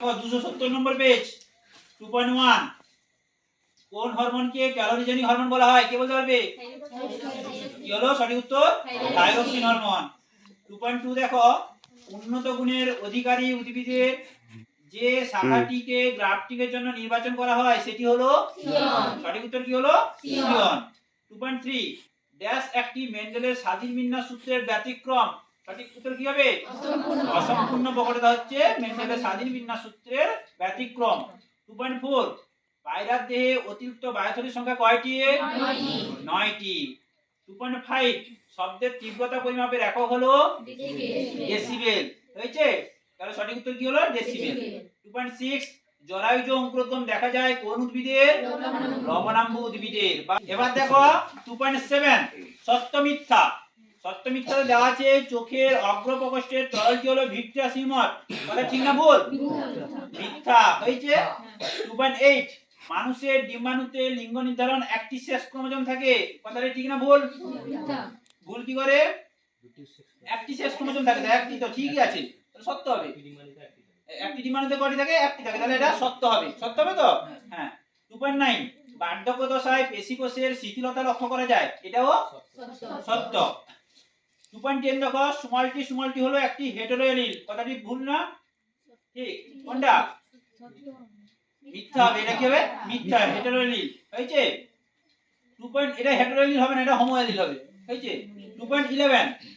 দুশো সত্তর নম্বর পেজ টু পয়েন্ট ওয়ান কোন হরমোনকে ক্যালোরিজেনিক হরমোন বলা হয়? কে বলতে পারবে? কি হলো? সঠিক উত্তর? Thyroxine hormone two point two দেখো উন্নত গুণের অধিকারী উদ্ভিদের যে শাখাটিকে গ্রাফটিংয়ের জন্য নির্বাচন করা হয় সেটি হলো সঠিক উত্তর কি হলো? সিয়ন টু পয়েন্ট থ্রি ড্যাশ একটি মেন্ডেলের স্বাধীন বিন্যাস সূত্রের ব্যতিক্রম। সঠিক উত্তর কি হবে? অসম্পূর্ণ। বকরতা হচ্ছে মেন্ডেলের স্বাধীন বিন্যাস সূত্রের ব্যতিক্রম। টু পয়েন্ট ফোর পায়রার দেহে অতিরিক্ত বায়ুথলির সংখ্যা কয়টি? নয়টি। টু পয়েন্ট ফাইভ শব্দের তীব্রতা পরিমাপের একক হলো ডেসিবেল হয়েছে? তাহলে সঠিক উত্তর কি হলো? ডেসিবেল টু পয়েন্ট সিক্স জরায়ুজ অঙ্কুরোদ্গম দেখা যায় কোন উদ্ভিদের? লবণাম্ব উদ্ভিদের। এবার দেখো টু পয়েন্ট সেভেন সত্য মিথ্যা। মিথ্যা দেওয়া আছে চোখের অগ্র প্রকোষ্ঠের তরলটি হলো ভিট্রাস হিউমার কথা ঠিক না ভুল? মিথ্যা। হয়েছে? টু পয়েন্ট এইট মানুষের ডিম্বাণুতে লিঙ্গ নির্ধারণ একটি শেষ ক্রোমোজোম থাকে। কথাটা ঠিক না ভুল? ভুল কি করে? একটি শেষ ক্রোমোজোম থাকে তো একটি তো ঠিকই আছে। তাহলে সত্য হবে। একটি ডিম্বাণুতে কটি থাকে? একটি থাকে। তাহলে এটা সত্য হবে। সত্য হবে তো? হ্যাঁ। টু পয়েন্ট নাইন বার্ধক্য দশায় পেশিকোষের শিথিলতা লক্ষ্য করা যায়। এটাও সত্য। টু পয়েন্ট টেন দেখো স্মল টি স্মল টি হলো একটি হেটেরোএলিল কথাটি ভুল না? ঠিক। কোনটা? মিথ্যা এটা কি হবে? মিথ্যা হেটেরোএলিল হয়েছে? টু পয়েন্ট এটা হেটেরোএলিল হবে না, এটা হোমোএলিল হবে। হয়েছে? টু পয়েন্ট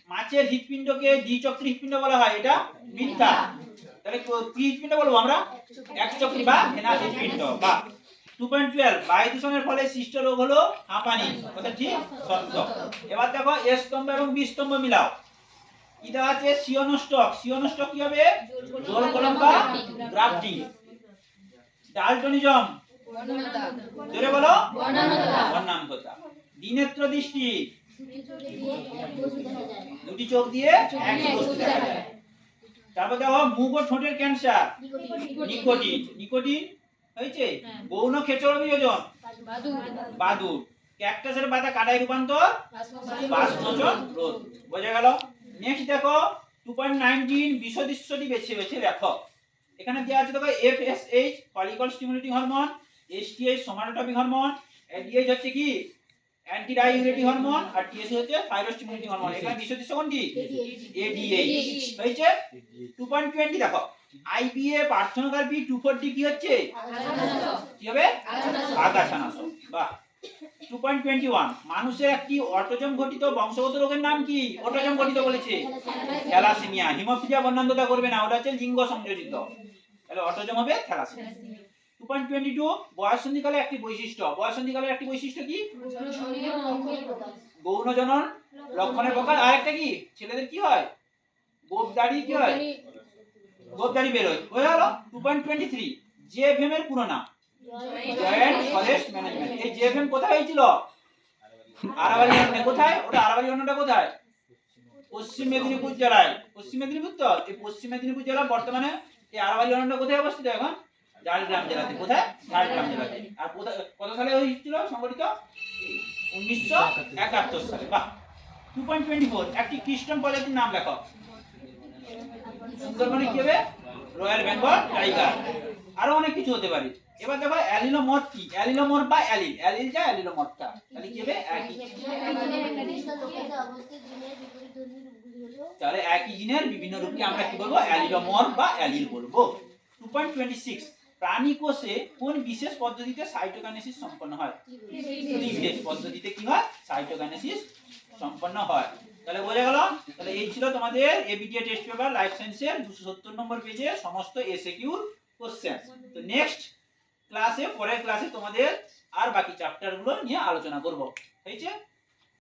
মাছের হৃৎপিণ্ডকে দ্বিচক্রী হৃৎপিণ্ড বলা হয়। এটা মিথ্যা। তাহলে কো- হৃৎপিণ্ড বলব আমরা? একচক্রী বা ভেনাস হৃৎপিণ্ড। বা টু পয়েন্ট টুয়েলভ বায়ু দূষণের ফলে সৃষ্ট রোগ হলো হাঁপানি, কথা ঠিক? সত্য। এবার দেখো এ স্তম্ভ এবং বি স্তম্ভ মিলাও। কি দেওয়া আছে সিওনোস্টক সিওনোস্টক কি হবে? জোর কলম বা গ্রাফটিং। ডালটনিজম। জোরে বলো। বর্ণান্ততা দ্বিনেত্র দৃষ্টি। দুটি চোখ দিয়ে একই বস্তু দেখা যায়। তারপর দেখো মুখ ও ঠোঁটের ক্যান্সার। নিকোটিন। নিকোটিন? হয়েছে? গৌণ ক্ষেত্র বিয়োজন। বাদুর ক্যাকটাসের পাতা কাটায় রূপান্তর? বাষ্পোচন রোধ। বোঝা গেল? নেক্সট দেখো টু পয়েন্ট নাইনটিন বিষদৃশ্যটি বেছে বেছে লেখো। এখানে দেওয়া আছে দেখো F S H follicle stimulating hormone S T H somatotropic hormone DH হচ্ছে কি? অ্যান্টি ডাইউরেটিক হরমোন আর টিএস হচ্ছে থাইরোস্টিমুলেটিং হরমোন এখানে বিষদৃশ্য কোনটি? এডিএইচ হয়েছে? টু পয়েন্ট টোয়েন্টি দেখো। আইবিএ পার্থনোগ্রাফি টু ফোরটি কি হচ্ছে? কি হবে? আগাছানাশক বাহ। Two point twenty one. মানুষের একটি অটোজম ঘটিত বংশগত রোগের নাম কি? অটোজম ঘটিত বলেছে। থ্যালাসেমিয়া। হিমোফিলিয়া করবে না। ওটা হচ্ছে লিঙ্গ সংযোজিত। তাহলে অটোজম হবে thalassaemia. Two point twenty two বয়সন্ধিকালে একটি বৈশিষ্ট্য। বয়সন্ধিকালের একটি বৈশিষ্ট্য কি? গৌণ জনন লক্ষণের প্রকার। আর একটা কি? ছেলেদের কি হয়? গোপ দাড়ি কি হয়? গোপ দাড়ি বেরোয়। বোঝা গেল two point twenty three JFM এর পুরো নাম। জয়েন্ট ফরেস্ট ম্যানেজমেন্ট এই জেএফএম কোথায় হয়েছিল? আরাবালি অরণ্যে কোথায়? ওটা আরাবালি অরণ্যটা কোথায়? পশ্চিম মেদিনীপুর জেলায়। পশ্চিম মেদিনীপুর তো? এই পশ্চিম মেদিনীপুর জেলা বর্তমানে এই আরাবালি অরণ্য কোথায় অবস্থিত এখন? ঝাড়গ্রাম জেলাতে। কোথায়? ঝাড়গ্রাম জেলাতে। আর কত সালে হয়েছিল সংগঠিত উনিশশো একাত্তর সালে। বাহ! টু পয়েন্ট টোয়েন্টি ফোর একটি খ্রিস্টান প্রজাতির নাম লেখো। সুন্দরবনে কি হবে রয়্যাল বেঙ্গল টাইগার আরও অনেক কিছু হতে পারে। এবার দেখো অ্যালিলোমর কি? অ্যালিলোমর বা অ্যালিল অ্যালিল যা অ্যালিলোমরটা তাহলে কি হবে? একই। তাহলে একই জিনের বিভিন্ন রূপকে আমরা কি বলব? অ্যালিলোমর বা অ্যালিল বলব। টু পয়েন্ট টোয়েন্টি সিক্স প্রাণী কোষে কোন বিশেষ পদ্ধতিতে সাইটোকাইনেসিস সম্পন্ন হয়? বিশেষ পদ্ধতিতে কি হয়? সাইটোকাইনেসিস সম্পন্ন হয়। তাহলে বোঝা গেল? তাহলে এই ছিল তোমাদের এবিটিএ টেস্ট পেপার লাইফ সায়েন্সের দুশো সত্তর নম্বর পেজে সমস্ত এসে কিউর কোশ্চেন তো নেক্সট ক্লাসে পরের ক্লাসে তোমাদের আর বাকি চ্যাপ্টারগুলো নিয়ে আলোচনা করব। হয়েছে?